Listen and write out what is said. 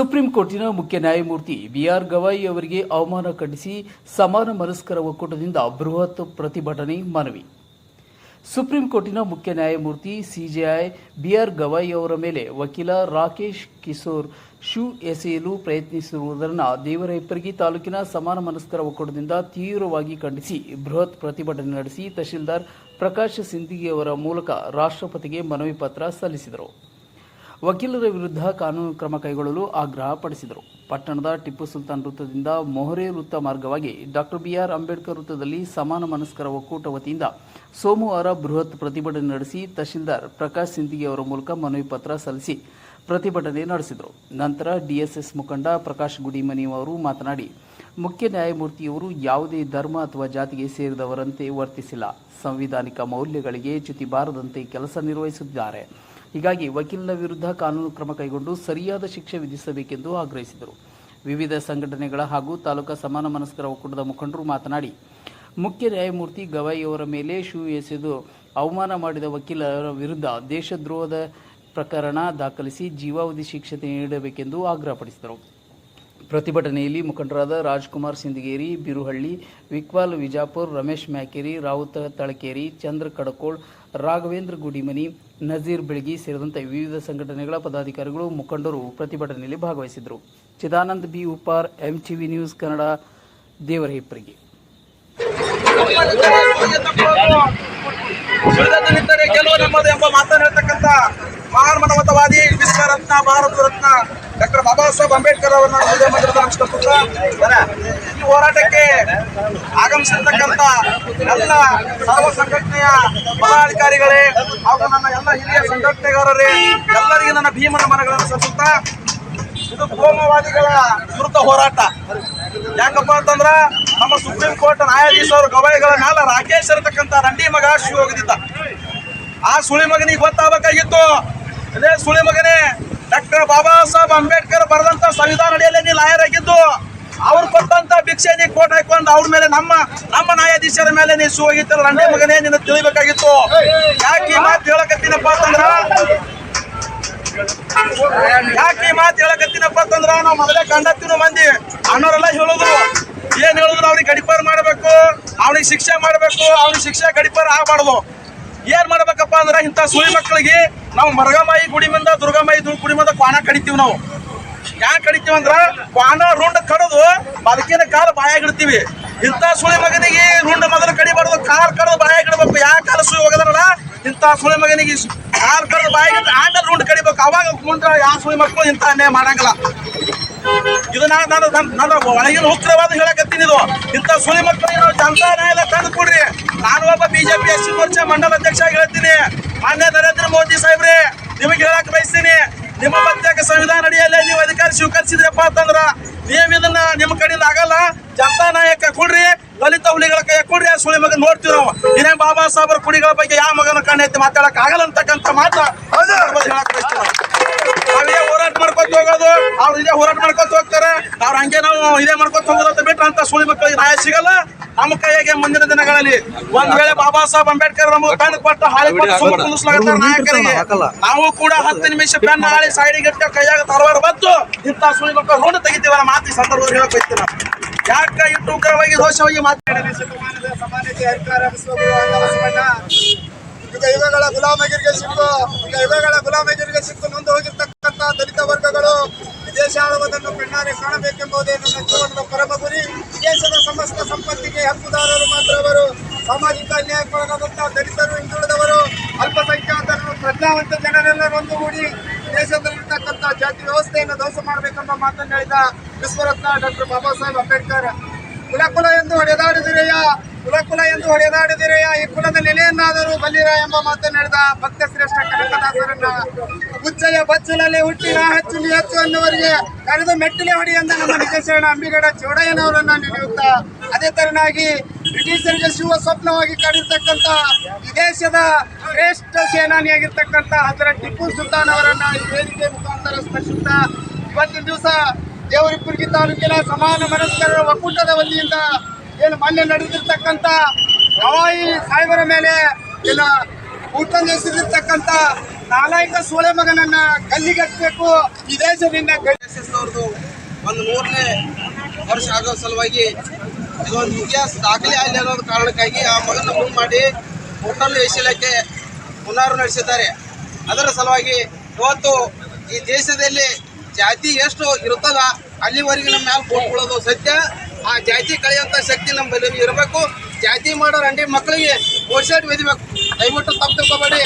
Supreme ಕೋರ್ಟಿನ ಮುಖ್ಯ ನ್ಯಾಯಮೂರ್ತಿ ಬಿಆರ್ ಗವಾಯಿ ಅವರಿಗೆ ಅವಮಾನ ಖಂಡಿಸಿ ಸಮಾನ ಮನಸ್ಕರ ಒಕ್ಕೂಟದಿಂದ ಬೃಹತ್ ಪ್ರತಿಭಟನೆ ಮನವಿ. ಸುಪ್ರೀಂ ಕೋರ್ಟಿನ ಮುಖ್ಯ ನ್ಯಾಯಮೂರ್ತಿ ಸಿಜೆಐ ಬಿಆರ್ ಗವಾಯಿ ಅವರ ಮೇಲೆ ವಕೀಲ ರಾಕೇಶ್ ಕಿಶೋರ್ ಶೂ ಎಸೆಯಲು ಪ್ರಯತ್ನಿಸಿರುವುದನ್ನು ದೇವರಾಯಪರ್ಗಿ ತಾಲೂಕಿನ ಸಮಾನ ಮನಸ್ಕರ ಒಕ್ಕೂಟದಿಂದ ತೀವ್ರವಾಗಿ ಖಂಡಿಸಿ ಬೃಹತ್ ಪ್ರತಿಭಟನೆ ನಡೆಸಿ ತಹಶೀಲ್ದಾರ್ ಪ್ರಕಾಶ್ ಸಿಂಧಿಗೆ ಅವರ ಮೂಲಕ ರಾಷ್ಟ್ರಪತಿಗೆ ಮನವಿ ಪತ್ರ ಸಲ್ಲಿಸಿದರು. ವಕೀಲರ ವಿರುದ್ಧ ಕಾನೂನು ಕ್ರಮ ಕೈಗೊಳ್ಳಲು ಆಗ್ರಹ ಪಡಿಸಿದರು ಪಟ್ಟಣದ ಟಿಪ್ಪು ಸುಲ್ತಾನ್ ವೃತ್ತದಿಂದ ಮೊಹರೆ ವೃತ್ತ ಮಾರ್ಗವಾಗಿ ಡಾಕ್ಟರ್ ಬಿಆರ್ ಅಂಬೇಡ್ಕರ್ ವೃತ್ತದಲ್ಲಿ ಸಮಾನ ಮನಸ್ಕರ ಒಕ್ಕೂಟ ವತಿಯಿಂದ ಸೋಮವಾರ ಬೃಹತ್ ಪ್ರತಿಭಟನೆ ನಡೆಸಿ ತಹಶೀಲ್ದಾರ್ ಪ್ರಕಾಶ್ ಸಿಂಧಿಗೆ ಅವರ ಮೂಲಕ ಮನವಿ ಪತ್ರ ಸಲ್ಲಿಸಿ ಪ್ರತಿಭಟನೆ ನಡೆಸಿದರು. ನಂತರ ಡಿಎಸ್ಎಸ್ ಮುಖಂಡ ಪ್ರಕಾಶ್ ಗುಡಿಮನಿ ಅವರು ಮಾತನಾಡಿ, ಮುಖ್ಯ ನ್ಯಾಯಮೂರ್ತಿಯವರು ಯಾವುದೇ ಧರ್ಮ ಅಥವಾ ಜಾತಿಗೆ ಸೇರಿದವರಂತೆ ವರ್ತಿಸಿಲ್ಲ. ಸಂವಿಧಾನಿಕ ಮೌಲ್ಯಗಳಿಗೆ ಚ್ಯುತಿ ಬಾರದಂತೆ ಕೆಲಸ ನಿರ್ವಹಿಸಿದ್ದಾರೆ ಹೀಗಾಗಿ ವಕೀಲನ ವಿರುದ್ಧ ಕಾನೂನು ಕ್ರಮ ಕೈಗೊಂಡು ಸರಿಯಾದ ಶಿಕ್ಷೆ ವಿಧಿಸಬೇಕೆಂದು ಆಗ್ರಹಿಸಿದರು. ವಿವಿಧ ಸಂಘಟನೆಗಳ ಹಾಗೂ ತಾಲೂಕಾ ಸಮಾನ ಮನಸ್ಕರ ಒಕ್ಕೂಟದ ಮುಖಂಡರು ಮಾತನಾಡಿ, ಮುಖ್ಯ ನ್ಯಾಯಮೂರ್ತಿ ಗವಾಯಿ ಅವರ ಮೇಲೆ ಶೂ ಎಸೆದು ಅವಮಾನ ಮಾಡಿದ ವಕೀಲರ ವಿರುದ್ಧ ದೇಶದ್ರೋಹದ ಪ್ರಕರಣ ದಾಖಲಿಸಿ ಜೀವಾವಧಿ ಶಿಕ್ಷೆ ನೀಡಬೇಕೆಂದು ಆಗ್ರಹಪಡಿಸಿದರು. ಪ್ರತಿಭಟನೆಯಲ್ಲಿ ಮುಖಂಡರಾದ ರಾಜ್ಕುಮಾರ್ ಸಿಂದಗೇರಿ ಬಿರುಹಳ್ಳಿ, ವಿಕ್ವಾಲ್, ವಿಜಾಪುರ್, ರಮೇಶ್ ಮ್ಯಾಕೇರಿ, ರಾವುತ ತಳಕೇರಿ, ಚಂದ್ರ ಕಡಕೋಳ್, ರಾಘವೇಂದ್ರ ಗುಡಿಮನಿ, ನಜೀರ್ ಬೆಳಗಿ ಸೇರಿದಂತೆ ವಿವಿಧ ಸಂಘಟನೆಗಳ ಪದಾಧಿಕಾರಿಗಳು ಮುಖಂಡರು ಪ್ರತಿಭಟನೆಯಲ್ಲಿ ಭಾಗವಹಿಸಿದರು Chidananda B. Uppar, MTV news Kannada, Devarahippargi. ಎಂಬ ಭಾರತ ರತ್ನ ಬಾಬಾ ಸಾಹೇಬ್ ಅಂಬೇಡ್ಕರ್ ಅವರನ್ನ ಹೃದಯ ಮಂದಿರದ ನಮಸ್ಕರಿಸುತ್ತಾ ಈ ಹೋರಾಟಕ್ಕೆ ಆಗಮಿಸಿರ್ತಕ್ಕಂಥ ಎಲ್ಲ ಸರ್ವ ಸಂಘಟನೆಯ ಪದಾಧಿಕಾರಿಗಳೇ ಹಾಗೂ ನನ್ನ ಎಲ್ಲ ಹಿರಿಯ ಸಂಘಟನೆಗಾರರೇ, ಎಲ್ಲರಿಗೂ ನನ್ನ ಭೀಮನ ಮನಗಳನ್ನು ಸಲ್ಲಿಸುತ್ತಾ ಇದು ಕೋಮವಾದಿಗಳ ವಿರುದ್ಧ ಹೋರಾಟ. ಯಾಕಪ್ಪ ಅಂತಂದ್ರ ನಮ್ಮ ಸುಪ್ರೀಂ ಕೋರ್ಟ್ ನ್ಯಾಯಾಧೀಶರು ಗವಾಯಿಗಳ ಮೇಲೆ ರಾಕೇಶ್ ಇರತಕ್ಕಂತ ರಂಡಿ ಮಗ ಶಿವ ಹೋಗಿದ್ದ ಆ ಸುಳಿ ಮಗನಿಗೆ ಗೊತ್ತಾಗಬೇಕಾಗಿತ್ತು. ಅದೇ ಸುಳಿ ಮಗನೇ ಡಾಕ್ಟರ್ ಬಾಬಾ ಸಾಹೇಬ್ ಅಂಬೇಡ್ಕರ್ ಬರೆದಂತ ಸಂವಿಧಾನ ಅಡಿಯಲ್ಲಿ ನೀ ಲಾಯರ್ ಆಗಿದ್ದು, ಅವ್ರು ಕೊಟ್ಟಂತ ಭಿಕ್ಷೆ ನೀ ಕೋಟ್ ಹಾಕೊಂಡು ಅವ್ರ ಮೇಲೆ ನಮ್ಮ ನಮ್ಮ ನ್ಯಾಯಾಧೀಶರ ಮೇಲೆ ನೀ ಸು ಹೋಗಿತ್ತಲ್ಲ ರಂಡಿ ಮಗನೇ ನಿನ್ನ ತಿಳಿಬೇಕಾಗಿತ್ತು. ಯಾಕೆ ಮಾತು ಹೇಳಕತ್ತೀನಪ್ಪ ಅಂತಂದ್ರ? ಯಾಕೆ ಮಾತು ಹೇಳಕತ್ತೀನಪ್ಪ ಅಂತಂದ್ರ? ನಾವು ಮೊದಲೇ ಕಂಡತ್ತಿನ ಮಂದಿ ಅಣ್ಣವರೆಲ್ಲ ಹೇಳುದ್ರು. ಏನ್ ಹೇಳಿದ್ರು? ಅವ್ರಿಗೆ ಗಡಿಪಾರು ಮಾಡಬೇಕು, ಅವ್ನಿಗೆ ಶಿಕ್ಷೆ ಮಾಡಬೇಕು, ಅವ್ನಿಗೆ ಶಿಕ್ಷೆ ಗಡಿಪಾರು ಆಗಬಾರ್ದು. ಏನ್ ಮಾಡ್ಬೇಕಪ್ಪ ಅಂದ್ರ ಇಂಥ ಸುಳಿ ಮಕ್ಕಳಿಗೆ ನಾವು ಮರಗಮಾಯಿ ಗುಡಿ ಮಂದ ದುರ್ಗಮಾಯಿ ಗುಡಿ ಮಂದ ಕ್ವಾಣ ಕಡಿತೀವಿ ನಾವು. ಯಾಕೆ ಕಡಿತೀವಿ ಅಂದ್ರ ಕ್ವಾಣ ರುಂಡ್ ಕಡದು ಬದುಕಿನ ಕಾಲ ಬಾಯಾಗಿಡ್ತೀವಿ. ಇಂಥ ಸುಳಿ ಮಗನಿಗೆ ರುಂಡ್ ಮೊದಲು ಕಡಿಬಾರ್ದು, ಕಾಲ್ ಕಡದು ಬಾಯಾಗಿಡ್ಬೇಕು. ಯಾಕೆ ಕಾಲ ಸುಳಿ ಹೋಗದಲ್ಲ ಇಂಥ ಸುಳಿ ಮಗನಿಗೆ ಕಾಲ್ ಕಡದು ಬಾಯಾಗಿಟ್ಟು ಆಮೇಲೆ ರುಂಡ್ ಕಡಿಬೇಕು. ಅವಾಗ ಮುಂದೆ ಯಾವ ಸುಳಿ ಮಕ್ಕಳು ಇಂಥ ಅನ್ಯಾಯ ಮಾಡಂಗಿಲ್ಲ. ಇದು ನಾನು ನಾನು ನನ್ನ- ನನ್ನ ಒಳಗಿನ ಉಗ್ರವಾದ ಹೇಳಕತ್ತೀನಿ ಇದು. ಇಂಥ ಸುಳಿ ಮಕ್ಕಳಿಗೆ ನಾವು ಜನತಾ ನ್ಯಾಯಾಲಯ ತಂದು ಕೊಡ್ರಿ ನಾನು ಒಬ್ಬ ಬಿಜೆಪಿ ಎಸ್ ಮೋರ್ಚಾ ಮಂಡಲ ಅಧ್ಯಕ್ಷ ಹೇಳ್ತೀನಿ. ಮಾನ್ಯ ನರೇಂದ್ರ ಮೋದಿ ಸಾಹೇಬ್ರೆ ನಿಮಗೆ ಹೇಳಕ್ ಬಯಸ್ತೀನಿ. ನಿಮ್ಮ ಪ್ರತ್ಯೇಕ ಸಂವಿಧಾನ ಅಡಿಯಲ್ಲಿ ನೀವು ಅಧಿಕಾರ ಸ್ವೀಕರಿಸಿದ್ರಪ್ಪ ಅಂತಂದ್ರ ನೀವು ಇದನ್ನ ನಿಮ್ಮ ಕಡೆಯಿಂದ ಆಗಲ್ಲ. ಜನತಾ ನಾಯಕ ಕೊಡ್ರಿ ದಲಿತ ಹುಲಿಗಳ ಕೈ ಕೊಡ್ರಿ ಆ ಸುಳಿ ಮಗ ನೋಡ್ತೀವಿ ನಾವು. ಇದೇ ಬಾಬಾ ಸಾಹೇಬರ ಕುಡಿಗಳ ಬಗ್ಗೆ ಯಾವ ಮಗನ ಕಣ್ಣು ಐತಿ ಮಾತಾಡಕ್ ಆಗಲ್ಲ ಅಂತಕ್ಕಂಥ ಮಾತು ನಾವ್. ಹೋರಾಟ ಮಾಡ್ಕೊತ ಹೋಗೋದು. ಅವ್ರು ಇದೇ ಹೋರಾಟ ಮಾಡ್ಕೊತ ಹೋಗ್ತಾರೆ. ಅವ್ರ ಹಂಗೆ ನಾವು ಇದೇ ಮಾಡ್ಕೊತ ಹೋಗೋದಂತ ಅಂತ ಬಿಟ್ರೆ ಅಂತ ಸುಳಿ ಮಕ್ಕಳಿಗೆ ನ್ಯಾಯ ಸಿಗಲ್ಲ. ನಮ್ಮ ಕೈಯಾಗೆ ಮುಂದಿನ ದಿನಗಳಲ್ಲಿ ಒಂದ್ ವೇಳೆ ಬಾಬಾ ಸಾಹೇಬ್ ಅಂಬೇಡ್ಕರ್ ನಮಗೆ ಪೆನ್ ಕೊಟ್ಟು ಹಾಳಿ ಕೊಟ್ಟು ನಾಯಕರಿಗೆ. ನಾವು ಕೂಡ ಹತ್ತು ನಿಮಿಷ ಪೆನ್ ಹಾಳಿ ಸೈಡಿಗೆ ಇಟ್ಟು ಕೈಯಾಗ ತರವಾರ ಬಂತು ಇಂತ ಸುಳಿ ರೋಡ್ ತೆಗಿತೀವ ಮಾತಿ ಸಂದರ್ಭದಲ್ಲಿ ಹೇಳಕ್ ಬೈತೀನಿ ಯಾಕ ಇಟ್ಟು ಉಗ್ರವಾಗಿ ದೋಷವಾಗಿ ಮಾತಾಡಿದ್ರೆ ಯುಗಗಳ ಗುಲಾಮಗಿರಿಗೆ ಸಿಕ್ಕು ಯುಗಗಳ ಗುಲಾಮಗಿರಿಗೆ ಸಿಕ್ಕು ನೊಂದು ಹೋಗಿರ್ತಕ್ಕಂಥ ದಲಿತ ವರ್ಗಗಳು ವಿದೇಶ ಆಳುವುದನ್ನು ಕಣ್ಣಾರೆ ಕಾಣಬೇಕೆಂಬುದೇ ನನ್ನ ಜೀವನದ ಒಂದುಗೂಡಿ ದೇಶದಲ್ಲಿರ್ತಕ್ಕಂಥ ಜಾತಿ ವ್ಯವಸ್ಥೆಯನ್ನು ಧ್ವಂಸ ಮಾಡಬೇಕೆಂಬ ಮಾತನ್ನು ಹೇಳಿದ ವಿಶ್ವರತ್ನ ಡಾಕ್ಟರ್ ಬಾಬಾ ಸಾಹೇಬ್ ಅಂಬೇಡ್ಕರ್. ಕುಲ ಕುಲ ಎಂದು ಹೊಡೆದಾಡಿದಿರೆಯಾ? ಕುಲ ಕುಲ ಎಂದು ಹೊಡೆದಾಡಿದಿರೆಯಾ? ಈ ಕುಲದ ನೆಲೆಯನ್ನಾದರೂ ಬಲ್ಲಿರ ಎಂಬ ಮಾತನ್ನು ಹೇಳಿದ ಭಕ್ತ ಶ್ರೇಷ್ಠ ಕನಕದಾಸರನ್ನ ಉಚ್ಚಯ ಬಚ್ಚಲಲ್ಲಿ ಹುಟ್ಟಿನ ಹೆಚ್ಚು ಹೆಚ್ಚು ಅನ್ನುವರಿಗೆ ಕರೆದು ಮೆಟ್ಟಿಲೆ ಹೊಡಿ ಎಂದ ನಮ್ಮ ನಿಜ ಶರಣ ಅಂಬಿಗಡ ಚೌಡಯ್ಯನವರನ್ನ ನೆನೆಯುತ್ತಾ, ಅದೇ ತರನಾಗಿ ಬ್ರಿಟಿಷರಿಗೆ ಶಿವ ಸ್ವಪ್ನವಾಗಿ ಕಾಡಿರ್ತಕ್ಕಂಥ ಈ ದೇಶದ ಶ್ರೇಷ್ಠ ಸೇನಾನಿಯಾಗಿರ್ತಕ್ಕಂಥ ಅದರ ಟಿಪ್ಪು ಸುಲ್ತಾನ್ ಅವರನ್ನ ಈ ವೇದಿಕೆ ಮುಖಾಂತರ ಸ್ಮರಿಸುತ್ತಾ ಇವತ್ತಿನ ದಿವಸ ದೇವರಿಪ್ಪುರ್ಗಿ ತಾಲೂಕಿನ ಸಮಾನ ಮನಸ್ಕರ ಒಕ್ಕೂಟದ ವತಿಯಿಂದ ಏನು ಮೊನ್ನೆ ನಡೆದಿರ್ತಕ್ಕಂಥ ಗವಾಯಿ ಸಾಹೇಬರ ಮೇಲೆ ಏನು ಊಟಂದಿಸಿರ್ತಕ್ಕಂಥ ನಾಲಾಯಕ ಸೋಳೆ ಮಗನನ್ನ ಕಲ್ಲಿಗಟ್ಟಬೇಕು ಈ ದೇಶದಿಂದ. ಒಂದು ಮೂರನೇ ವರ್ಷ ಆಗೋ ಸಲುವಾಗಿ ಇದೊಂದು ಇತಿಹಾಸ ದಾಖಲೆ ಆಗಲಿ ಅನ್ನೋದು ಕಾರಣಕ್ಕಾಗಿ ಆ ಮಗನ ಮುಂದೆ ಮಾಡಿ ಹೋಟೆಲ್ ಎಸೆಯಲಿಕ್ಕೆ ಪುನರ್ ನಡೆಸಿದ್ದಾರೆ. ಅದರ ಸಲುವಾಗಿ ಇವತ್ತು ಈ ದೇಶದಲ್ಲಿ ಜಾತಿ ಎಷ್ಟು ಇರ್ತದ, ಅಲ್ಲಿವರೆಗೆ ನಮ್ಮ ಮ್ಯಾಲೆ ಕೊಟ್ಕೊಳ್ಳೋದು ಸತ್ಯ. ಆ ಜಾತಿ ಕಳೆಯುವಂಥ ಶಕ್ತಿ ನಮ್ಮ ಬಳಿ ಇರಬೇಕು. ಜಾತಿ ಮಾಡೋರು ಅಂಡಿ ಮಕ್ಕಳಿಗೆ ಓಡ್ಸಾಡ್ ವಿಧಿಬೇಕು ದಯವಿಟ್ಟು ತಪ್ಪು ತಿಳ್ಕೊಬೇಡಿ.